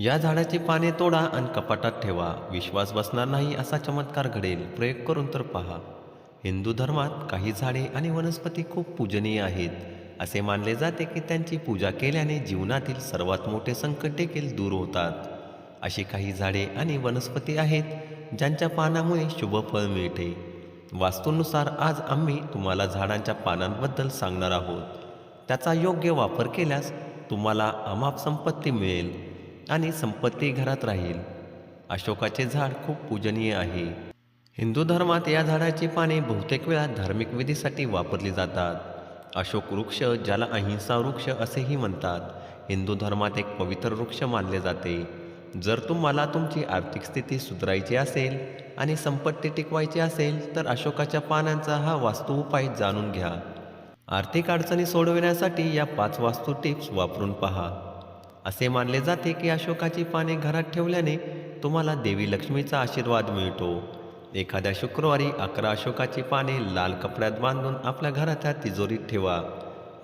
या झाडाची पाने तोडा आणि कपाटात ठेवा. विश्वास बसणार नाही असा चमत्कार घडेल. प्रयोग करून तर पहा. हिंदू धर्मात काही झाडे आणि वनस्पती खूप पूजनीय आहेत. असे मानले जाते की त्यांची पूजा केल्याने जीवनातील सर्वात मोठे संकट देखील दूर होतात. अशी काही झाडे आणि वनस्पती आहेत ज्यांच्या पानामुळे शुभ फळ मिळते. वास्तूनुसार आज आम्ही तुम्हाला झाडांच्या पानांबद्दल सांगणार आहोत. त्याचा योग्य वापर केल्यास तुम्हाला अमाप संपत्ती मिळेल. आणि संपत्ती घरात राहील. अशोकाचे झाड खूप पूजनीय आहे. हिंदू धर्मात या झाडाची पाने बहुतेक वेळा धार्मिक विधीसाठी वापरली जातात. अशोक वृक्ष ज्याला अहिंसा वृक्ष असेही म्हणतात हिंदू धर्मात एक पवित्र वृक्ष मानले जाते. जर तुम्हाला तुमची आर्थिक स्थिती सुधारायची असेल आणि संपत्ती टिकवायची असेल तर अशोकाच्या पानांचा हा वास्तू उपाय जाणून घ्या. आर्थिक अडचणी सोडविण्यासाठी या पाच वास्तू टिप्स वापरून पहा. असे मानले जाते की अशोकाची पाने घरात ठेवल्याने तुम्हाला देवी लक्ष्मीचा आशीर्वाद मिळतो. एखाद्या शुक्रवारी अकरा अशोकाची पाने लाल कपड्यात बांधून आपल्या घराच्या तिजोरीत ठेवा.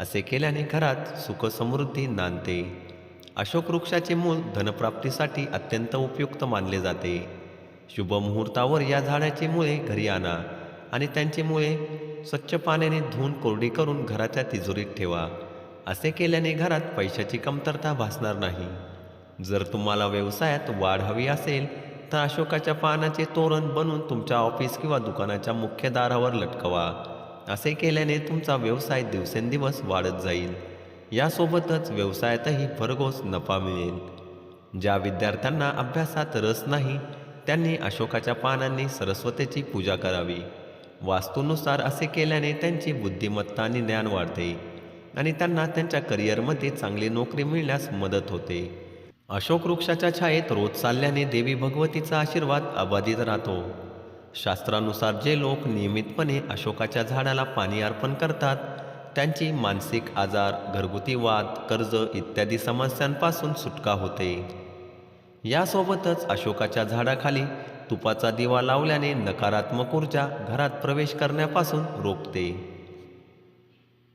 असे केल्याने घरात सुखसमृद्धी नांदते. अशोक वृक्षाचे मूल धनप्राप्तीसाठी अत्यंत उपयुक्त मानले जाते. शुभ मुहूर्तावर या झाडाची मुळे घरी आणा आणि त्यांची मुळे स्वच्छ पाण्याने धुवून कोरडी करून घराच्या तिजोरीत ठेवा. असे केल्याने घरात पैशाची कमतरता भासणार नाही. जर तुम्हाला व्यवसायात वाढ हवी असेल तर अशोकाच्या पानाचे तोरण बनवून तुमच्या ऑफिस किंवा दुकानाच्या मुख्य दारावर लटकवा. असे केल्याने तुमचा व्यवसाय दिवसेंदिवस वाढत जाईल. यासोबतच व्यवसायातही भरघोस नफा मिळेल. ज्या विद्यार्थ्यांना अभ्यासात रस नाही त्यांनी अशोकाच्या पानांनी सरस्वतीची पूजा करावी. वास्तूनुसार असे केल्याने त्यांची बुद्धिमत्ता आणि ज्ञान वाढते. आणि त्यांना त्यांच्या करिअरमध्ये चांगली नोकरी मिळण्यास मदत होते. अशोक वृक्षाच्या छायेत रोज चालल्याने देवी भगवतीचा आशीर्वाद अबाधित राहतो. शास्त्रानुसार जे लोक नियमितपणे अशोकाच्या झाडाला पाणी अर्पण करतात त्यांची मानसिक आजार घरगुती वाद कर्ज इत्यादी समस्यांपासून सुटका होते. यासोबतच अशोकाच्या झाडाखाली तुपाचा दिवा लावल्याने नकारात्मक ऊर्जा घरात प्रवेश करण्यापासून रोखते.